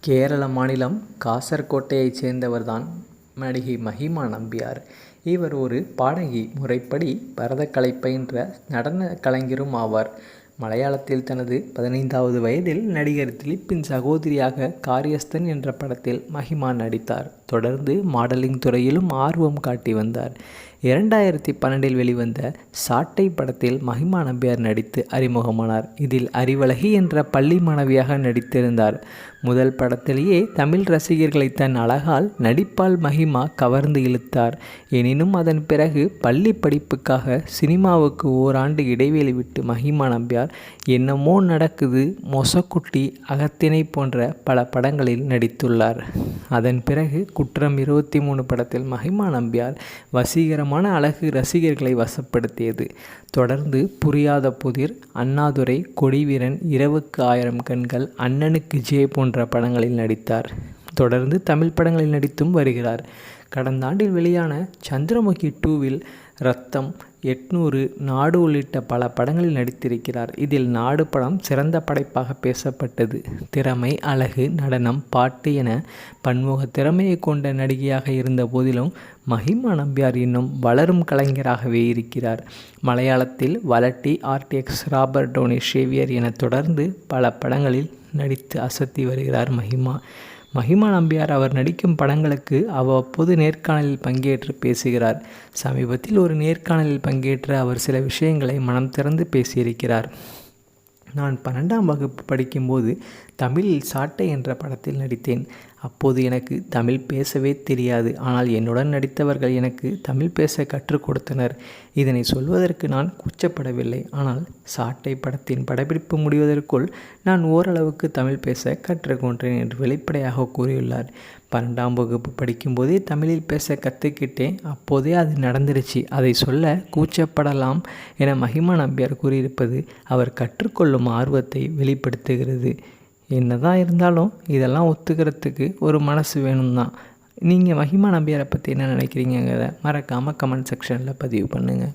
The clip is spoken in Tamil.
கேரள மாநிலம் காசர்கோட்டையைச் சேர்ந்தவர்தான் நடிகை மஹிமா நம்பியார். இவர் ஒரு பாடகி. முறைப்படி பரதக்கலை பயின்ற நடனக் கலைஞரும் ஆவார். மலையாளத்தில் தனது பதினைந்தாவது வயதில் நடிகர் திலீப்பின் சகோதரியாக காரியஸ்தன் என்ற படத்தில் மஹிமா நடித்தார். தொடர்ந்து மாடலிங் துறையிலும் ஆர்வம் காட்டி வந்தார். இரண்டாயிரத்தி பன்னெண்டில் வெளிவந்த சாட்டை படத்தில் மஹிமா நம்பியார் நடித்து அறிமுகமானார். இதில் அறிவழகி என்ற பள்ளி மாணவியாக நடித்திருந்தார். முதல் படத்திலேயே தமிழ் ரசிகர்களை தன் அழகால் நடிப்பால் மஹிமா கவர்ந்து இழுத்தார். எனினும் அதன் பிறகு பள்ளி படிப்புக்காக சினிமாவுக்கு ஓராண்டு இடைவெளி விட்டு மஹிமா நம்பியார் என்னமோ நடக்குது மொசக்குட்டி அகத்தினை போன்ற பல படங்களில் நடித்துள்ளார். அதன் பிறகு குற்றம் இருபத்தி மூணு படத்தில் மஹிமா நம்பியார் வசீகரமான அழகு ரசிகர்களை வசப்படுத்தியது. தொடர்ந்து புரியாத புதிர், அண்ணாதுரை, கொடிவீரன், இரவுக்கு ஆயிரம் கண்கள், அண்ணனுக்கு ஜே போன்ற படங்களில் நடித்தார். தொடர்ந்து தமிழ் படங்களில் நடித்தும் வருகிறார். கடந்த ஆண்டில் வெளியான சந்திரமுகி டூவில் ரத்தம், எட்நூறு, நாடு உள்ளிட்ட பல படங்களில் நடித்திருக்கிறார். இதில் நாடு படம் சிறந்த படைப்பாக பேசப்பட்டது. திறமை, அழகு, நடனம், பாட்டு என பன்முக திறமையை கொண்ட நடிகையாக இருந்த போதிலும் மஹிமா நம்பியார் இன்னும் வளரும் கலைஞராகவே இருக்கிறார். மலையாளத்தில் Valatty, RDX, Robert Tony Xavier என தொடர்ந்து பல படங்களில் நடித்து அசத்தி வருகிறார் மஹிமா. மஹிமா நம்பியார் அவர் நடிக்கும் படங்களுக்கு அவ்வப்போது நேர்காணலில் பங்கேற்று பேசுகிறார். சமீபத்தில் ஒரு நேர்காணலில் பங்கேற்று அவர் சில விஷயங்களை மனம் திறந்து பேசியிருக்கிறார். நான் பன்னெண்டாம் வகுப்பு படிக்கும்போது தமிழ் சாட்டை என்ற படத்தில் நடித்தேன். அப்போது எனக்கு தமிழ் பேசவே தெரியாது. ஆனால் என்னுடன் நடித்தவர்கள் எனக்கு தமிழ் பேச கற்றுக் கொடுத்தனர். இதனை சொல்வதற்கு நான் கூச்சப்படவில்லை. ஆனால் சாட்டை படத்தின் படப்பிடிப்பு முடிவதற்குள் நான் ஓரளவுக்கு தமிழ் பேச கற்றுக்கொண்டேன் என்று வெளிப்படையாக கூறியுள்ளார். பன்னெண்டாம் வகுப்பு படிக்கும்போதே தமிழில் பேச கற்றுக்கிட்டேன் அப்போதே அது நடந்துருச்சு. அதை சொல்ல கூச்சப்படலாம் என மஹிமா நம்பியார் கூறியிருப்பது அவர் கற்றுக்கொள்ளும் ஆர்வத்தை வெளிப்படுத்துகிறது. என்னதான் இருந்தாலும் இதெல்லாம் ஒத்துக்கிறதுக்கு ஒரு மனசு வேணும் தான். நீங்கள் மஹிமா நம்பியாரை பற்றி என்ன நினைக்கிறீங்கங்கிறத மறக்காமல் கமெண்ட் செக்ஷனில் பதிவு பண்ணுங்கள்